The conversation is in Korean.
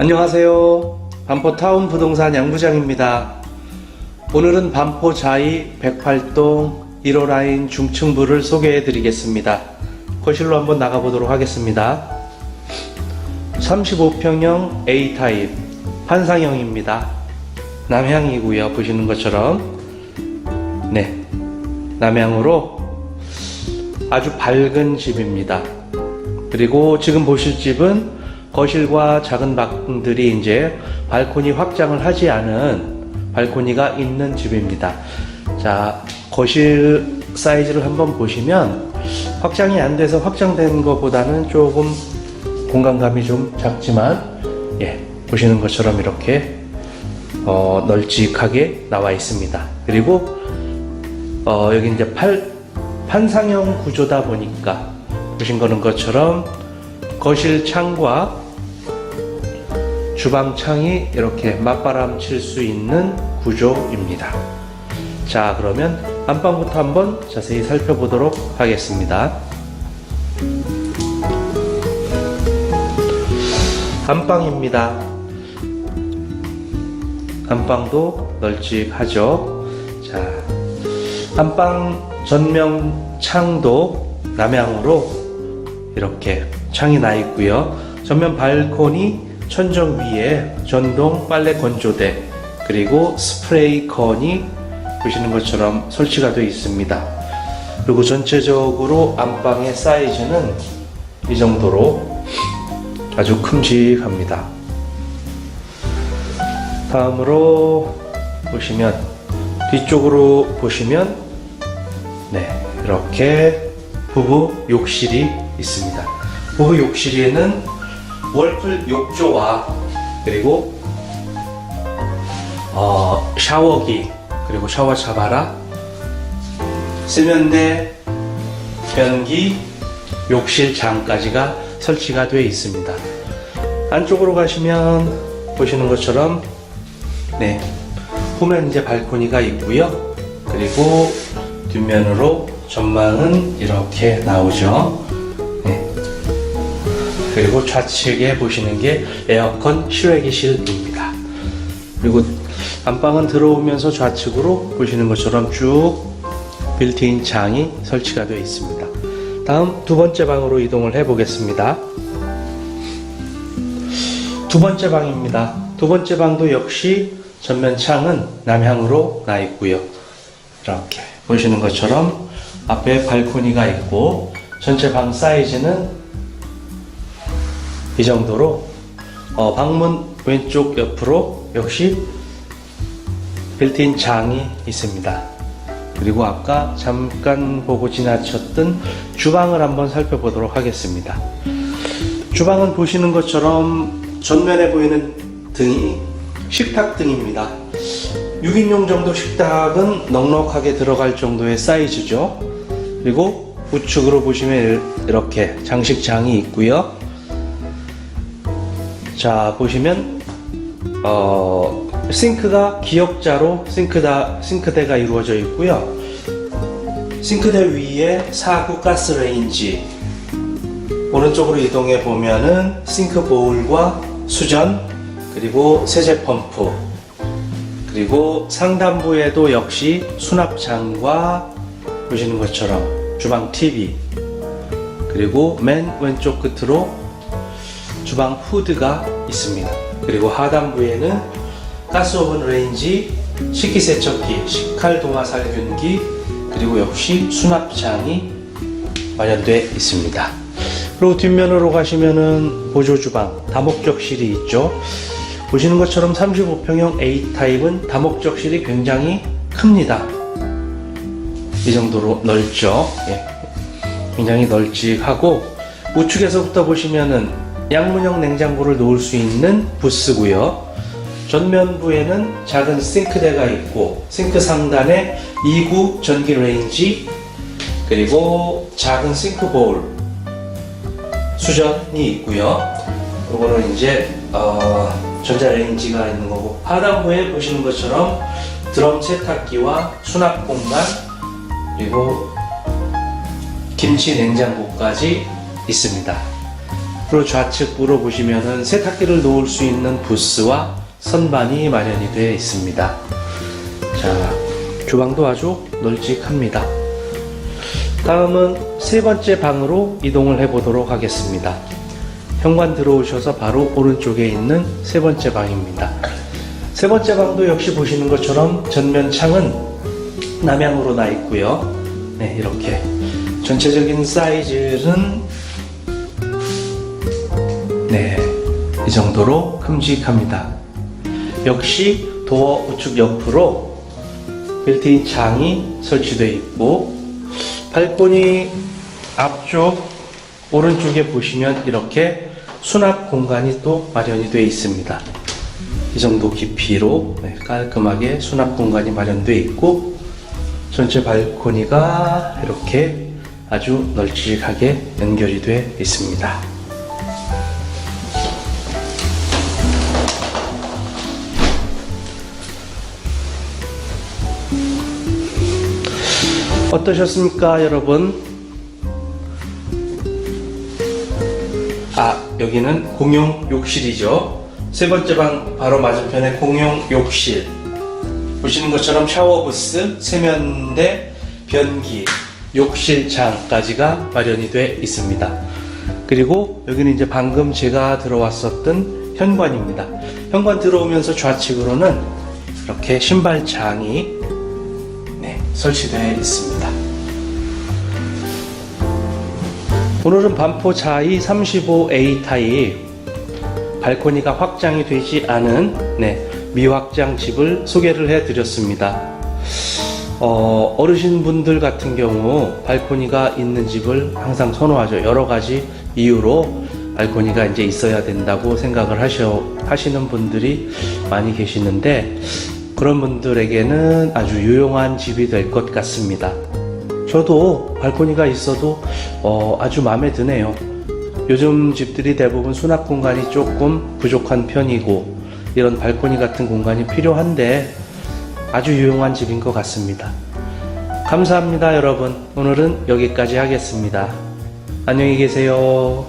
안녕하세요. 반포타운 부동산 양부장입니다. 오늘은 반포 자이 108동 1호 라인 중층부를 소개해 드리겠습니다. 거실로 한번 나가보도록 하겠습니다. 35평형 A타입 환상형입니다. 남향이고요. 보시는 것처럼 네 남향으로 아주 밝은 집입니다. 그리고 지금 보실 집은 거실과 작은 방들이 이제 발코니 확장을 하지 않은 발코니가 있는 집입니다. 자, 거실 사이즈를 한번 보시면 확장이 안 돼서 확장된 것보다는 조금 공간감이 좀 작지만 예, 보시는 것처럼 이렇게 어, 널찍하게 나와 있습니다. 그리고 어, 여기 이제 팔, 판상형 구조다 보니까 보신 거는 것처럼 거실 창과 주방 창이 이렇게 맞바람 칠 수 있는 구조입니다. 자, 그러면 안방부터 한번 자세히 살펴보도록 하겠습니다. 안방입니다. 안방도 널찍하죠. 자, 안방 전면 창도 남향으로 이렇게 창이 나 있고요. 전면 발코니 천정 위에 전동 빨래 건조대 그리고 스프레이 건이 보시는 것처럼 설치가 되어 있습니다. 그리고 전체적으로 안방의 사이즈는 이 정도로 아주 큼직합니다. 다음으로 보시면 뒤쪽으로 보시면 네 이렇게 부부 욕실이 있습니다. 부부 욕실에는 월풀 욕조와 그리고 어, 샤워기 그리고 샤워 차바라 세면대 변기 욕실 장까지가 설치가 되어 있습니다. 안쪽으로 가시면 보시는 것처럼 네 후면 이제 발코니가 있고요. 그리고 뒷면으로 전망은 이렇게 나오죠. 네. 그리고 좌측에 보시는 게 에어컨 실외기실입니다. 그리고 안방은 들어오면서 좌측으로 보시는 것처럼 쭉 빌트인 창이 설치가 되어 있습니다. 다음 두 번째 방으로 이동을 해 보겠습니다. 두 번째 방입니다. 두 번째 방도 역시 전면 창은 남향으로 나 있고요. 이렇게 보시는 것처럼 앞에 발코니가 있고 전체 방 사이즈는 이 정도로 어, 방문 왼쪽 옆으로 역시 빌트인 장이 있습니다. 그리고 아까 잠깐 보고 지나쳤던 주방을 한번 살펴보도록 하겠습니다. 주방은 보시는 것처럼 전면에 보이는 등이 식탁 등입니다. 6인용 정도 식탁은 넉넉하게 들어갈 정도의 사이즈죠. 그리고 우측으로 보시면 이렇게 장식장이 있고요. 자 보시면 어, 싱크가 기역자로 싱크다, 싱크대가 이루어져 있고요. 싱크대 위에 사구 가스 레인지 오른쪽으로 이동해 보면은 싱크 보울과 수전 그리고 세제 펌프 그리고 상단부에도 역시 수납장과 보시는 것처럼 주방 TV 그리고 맨 왼쪽 끝으로 주방 후드가 있습니다. 그리고 하단부에는 가스오븐 레인지, 식기세척기, 식칼 동화 살균기, 그리고 역시 수납장이 마련되어 있습니다. 그리고 뒷면으로 가시면은 보조 주방, 다목적실이 있죠. 보시는 것처럼 35평형 A타입은 다목적실이 굉장히 큽니다. 이 정도로 넓죠. 예. 굉장히 널찍하고 우측에서부터 보시면은 양문형 냉장고를 놓을 수 있는 부스고요. 전면부에는 작은 싱크대가 있고 싱크 상단에 2구 전기 레인지 그리고 작은 싱크 볼 수전이 있고요. 요거는 이제 어, 전자 레인지가 있는 거고 하단부에 보시는 것처럼 드럼 세탁기와 수납 공간 그리고 김치 냉장고까지 있습니다. 그리고 좌측으로 보시면은 세탁기를 놓을 수 있는 부스와 선반이 마련이 되어 있습니다. 자, 주방도 아주 널찍합니다. 다음은 세 번째 방으로 이동을 해 보도록 하겠습니다. 현관 들어오셔서 바로 오른쪽에 있는 세 번째 방입니다. 세 번째 방도 역시 보시는 것처럼 전면 창은 남향으로 나 있고요. 네, 이렇게 전체적인 사이즈는 네, 이 정도로 큼직합니다. 역시 도어 우측 옆으로 빌트인 창이 설치되어 있고 발코니 앞쪽 오른쪽에 보시면 이렇게 수납 공간이 또 마련이 되어 있습니다. 이 정도 깊이로 네, 깔끔하게 수납 공간이 마련되어 있고 전체 발코니가 이렇게 아주 널찍하게 연결이 되어 있습니다. 어떠셨습니까, 여러분? 아, 여기는 공용 욕실이죠. 세 번째 방 바로 맞은편에 공용 욕실. 보시는 것처럼 샤워 부스, 세면대, 변기, 욕실장까지가 마련이 돼 있습니다. 그리고 여기는 이제 방금 제가 들어왔었던 현관입니다. 현관 들어오면서 좌측으로는 이렇게 신발장이 네, 설치되어 있습니다. 오늘은 반포 자이 35A 타입 발코니가 확장이 되지 않은 네, 미확장 집을 소개를 해드렸습니다. 어, 어르신분들 같은 경우 발코니가 있는 집을 항상 선호하죠. 여러 가지 이유로 발코니가 이제 있어야 된다고 생각을 하셔, 하시는 분들이 많이 계시는데 그런 분들에게는 아주 유용한 집이 될 것 같습니다. 저도 발코니가 있어도 어, 아주 마음에 드네요. 요즘 집들이 대부분 수납 공간이 조금 부족한 편이고 이런 발코니 같은 공간이 필요한데 아주 유용한 집인 것 같습니다. 감사합니다, 여러분. 오늘은 여기까지 하겠습니다. 안녕히 계세요.